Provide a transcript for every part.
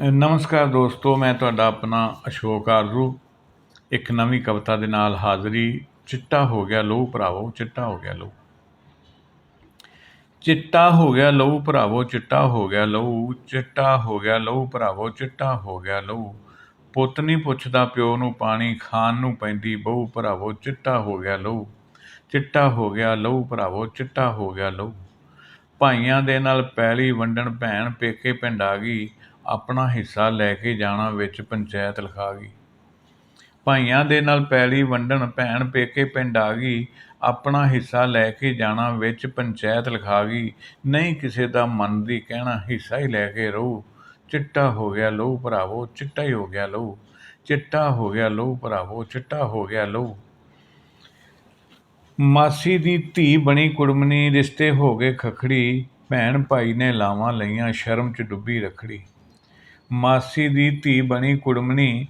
ਨਮਸਕਾਰ ਦੋਸਤੋ, ਮੈਂ ਤੁਹਾਡਾ ਆਪਣਾ ਅਸ਼ੋਕ ਆਰਜ਼ੂ। ਇੱਕ ਨਵੀਂ ਕਵਿਤਾ ਦੇ ਨਾਲ ਹਾਜ਼ਰੀ। ਚਿੱਟਾ ਹੋ ਗਿਆ ਲਹੂ ਭਰਾਵੋ, ਚਿੱਟਾ ਹੋ ਗਿਆ ਲਹੂ। ਚਿੱਟਾ ਹੋ ਗਿਆ ਲਹੂ ਭਰਾਵੋ, ਚਿੱਟਾ ਹੋ ਗਿਆ ਲਹੂ। ਚਿੱਟਾ ਹੋ ਗਿਆ ਲਹੂ ਭਰਾਵੋ, ਚਿੱਟਾ ਹੋ ਗਿਆ ਲਹੂ। ਪੁੱਤ ਨਹੀਂ ਪੁੱਛਦਾ ਪਿਓ ਨੂੰ ਪਾਣੀ, ਖਾਣ ਨੂੰ ਪੈਂਦੀ ਬਹੂ ਭਰਾਵੋ, ਚਿੱਟਾ ਹੋ ਗਿਆ ਲਹੂ। ਚਿੱਟਾ ਹੋ ਗਿਆ ਲਹੂ ਭਰਾਵੋ, ਚਿੱਟਾ ਹੋ ਗਿਆ ਲਹੂ। ਭਾਈਆਂ ਦੇ ਨਾਲ ਪੈਲੀ ਵੰਡਣ ਭੈਣ ਪੇਕੇ ਪਿੰਡ ਆ ਗਈ। ਆਪਣਾ ਹਿੱਸਾ ਲੈ ਕੇ ਜਾਣਾ ਵਿੱਚ ਪੰਚਾਇਤ ਲਿਖਾ ਗਈ। ਭਾਈਆਂ ਦੇ ਨਾਲ ਪੈਲੀ ਵੰਡਣ, ਭੈਣ ਪੇਕੇ ਪਿੰਡ ਆ ਗਈ, ਆਪਣਾ ਹਿੱਸਾ ਲੈ ਕੇ ਜਾਣਾ ਵਿੱਚ ਪੰਚਾਇਤ ਲਿਖਾ ਗਈ। ਨਹੀਂ ਕਿਸੇ ਦਾ ਮਨ ਦੀ ਕਹਿਣਾ, ਹਿੱਸਾ ਹੀ ਲੈ ਕੇ ਰਹੂ। ਚਿੱਟਾ ਹੋ ਗਿਆ ਲਹੂ ਭਰਾਵੋ, ਚਿੱਟਾ ਹੀ ਹੋ ਗਿਆ ਲਹੂ। ਚਿੱਟਾ ਹੋ ਗਿਆ ਲਹੂ ਭਰਾਵੋ, ਚਿੱਟਾ ਹੋ ਗਿਆ ਲਹੂ। ਮਾਸੀ ਦੀ ਧੀ ਬਣੀ ਕੁੜਮਣੀ, ਰਿਸ਼ਤੇ ਹੋ ਗਏ ਖਖੜੀ। ਭੈਣ ਭਾਈ ਨੇ ਲਾਵਾਂ ਲਈਆਂ, ਸ਼ਰਮ 'ਚ ਡੁੱਬੀ ਰਖੜੀ। ਮਾਸੀ ਦੀ ਧੀ ਬਣੀ ਕੁੜਮਣੀ,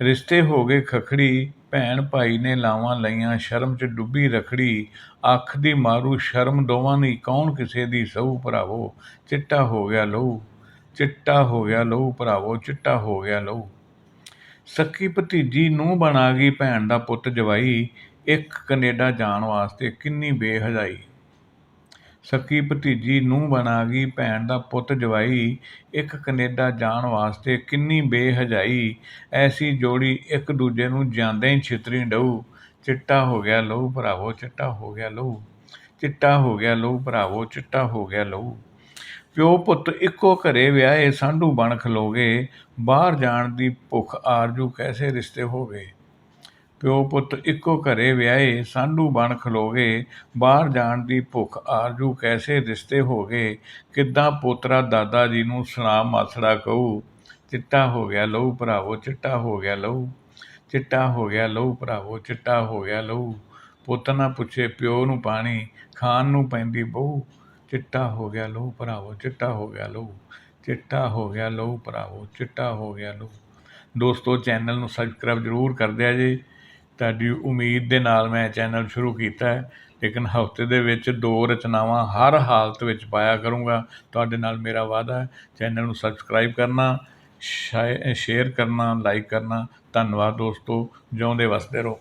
ਰਿਸ਼ਤੇ ਹੋ ਗਏ ਖਖੜੀ, ਭੈਣ ਭਾਈ ਨੇ ਲਾਵਾਂ ਲਈਆਂ ਸ਼ਰਮ 'ਚ ਡੁੱਬੀ ਰਖੜੀ, ਅੱਖ ਦੀ ਮਾਰੂ ਸ਼ਰਮ ਦੋਵਾਂ ਦੀ, ਕੌਣ ਕਿਸੇ ਦੀ? ਸਹੂ ਭਰਾਵੋ, ਚਿੱਟਾ ਹੋ ਗਿਆ ਲਹੂ, ਚਿੱਟਾ ਹੋ ਗਿਆ ਲਹੂ ਭਰਾਵੋ, ਚਿੱਟਾ ਹੋ ਗਿਆ ਲਹੂ। ਸੱਕੀ ਭਤੀਜੀ ਨੂੰ ਬਣਾ ਗਈ ਭੈਣ ਦਾ ਪੁੱਤ ਜਵਾਈ, ਇੱਕ ਕੈਨੇਡਾ ਜਾਣ ਵਾਸਤੇ ਕਿੰਨੀ ਬੇਹਜਾਈ। ਸਕੀ ਭਤੀਜੀ ਨੂੰ ਬਣਾ ਗਈ ਭੈਣ ਦਾ ਪੁੱਤ ਜਵਾਈ। ਇੱਕ ਕਨੇਡਾ ਜਾਣ ਵਾਸਤੇ ਕਿੰਨੀ ਬੇਹਜਾਈ। ਐਸੀ ਜੋੜੀ ਇੱਕ ਦੂਜੇ ਨੂੰ ਜਾਂਦੇ ਹੀ ਛਿਤਰੀ ਡਊ। ਚਿੱਟਾ ਹੋ ਗਿਆ ਲਹੂ ਭਰਾਵੋ, ਚਿੱਟਾ ਹੋ ਗਿਆ ਲਹੂ। ਚਿੱਟਾ ਹੋ ਗਿਆ ਲਹੂ ਭਰਾਵੋ, ਚਿੱਟਾ ਹੋ ਗਿਆ ਲਹੂ। ਪਿਓ ਪੁੱਤ ਇੱਕੋ ਘਰੇ ਵਿਆਹੇ, ਸਾਂਢੂ ਬਣ ਖਲੋਗੇ। ਬਾਹਰ ਜਾਣ ਦੀ ਭੁੱਖ ਆਰਜੂ, ਕੈਸੇ ਰਿਸ਼ਤੇ ਹੋ ਗਏ ਪਿਓ ਪੁੱਤ ਇੱਕੋ ਘਰੇ ਵਿਆਹੇ, ਸਾਂਢੂ ਬਣ ਖਲੋਗੇ, ਬਾਹਰ ਜਾਣ ਦੀ ਭੁੱਖ ਆਰਜੂ ਕੈਸੇ ਰਿਸ਼ਤੇ ਹੋ ਗਏ ਕਿੱਦਾਂ ਪੋਤਰਾ ਦਾਦਾ ਜੀ ਨੂੰ ਸੁਣਾ ਮਾਸੜਾ ਕਹੂ? ਚਿੱਟਾ ਹੋ ਗਿਆ ਲਹੂ ਭਰਾਵੋ, ਚਿੱਟਾ ਹੋ ਗਿਆ ਲਹੂ। ਚਿੱਟਾ ਹੋ ਗਿਆ ਲਹੂ ਭਰਾਵੋ, ਚਿੱਟਾ ਹੋ ਗਿਆ ਲਹੂ। ਪੁੱਤ ਨਾ ਪੁੱਛੇ ਪਿਓ ਨੂੰ ਪਾਣੀ, ਖਾਣ ਨੂੰ ਪੈਂਦੀ ਬਹੂ। ਚਿੱਟਾ ਹੋ ਗਿਆ ਲਹੂ ਭਰਾਵੋ, ਚਿੱਟਾ ਹੋ ਗਿਆ ਲਹੂ। ਚਿੱਟਾ ਹੋ ਗਿਆ ਲਹੂ ਭਰਾਵੋ, ਚਿੱਟਾ ਹੋ ਗਿਆ ਲਹੂ। ਦੋਸਤੋ, ਚੈਨਲ ਨੂੰ ਸਬਸਕ੍ਰਾਈਬ ਜ਼ਰੂਰ ਕਰ ਦਿਆ ਜੀ। ਤੁਹਾਡੀ ਉਮੀਦ ਦੇ ਨਾਲ ਮੈਂ ਚੈਨਲ ਸ਼ੁਰੂ ਕੀਤਾ ਹੈ, ਲੇਕਿਨ ਹਫ਼ਤੇ ਦੇ ਵਿੱਚ ਦੋ ਰਚਨਾਵਾਂ ਹਰ ਹਾਲਤ ਵਿੱਚ ਪਾਇਆ ਕਰੂੰਗਾ। ਤੁਹਾਡੇ ਨਾਲ ਮੇਰਾ ਵਾਅਦਾ ਹੈ ਚੈਨਲ ਨੂੰ ਸਬਸਕ੍ਰਾਈਬ ਕਰਨਾ ਸ਼ੇਅਰ ਕਰਨਾ ਲਾਈਕ ਕਰਨਾ। ਧੰਨਵਾਦ ਦੋਸਤੋ, ਜਿਉਂਦੇ ਵਸਦੇ ਰਹੋ।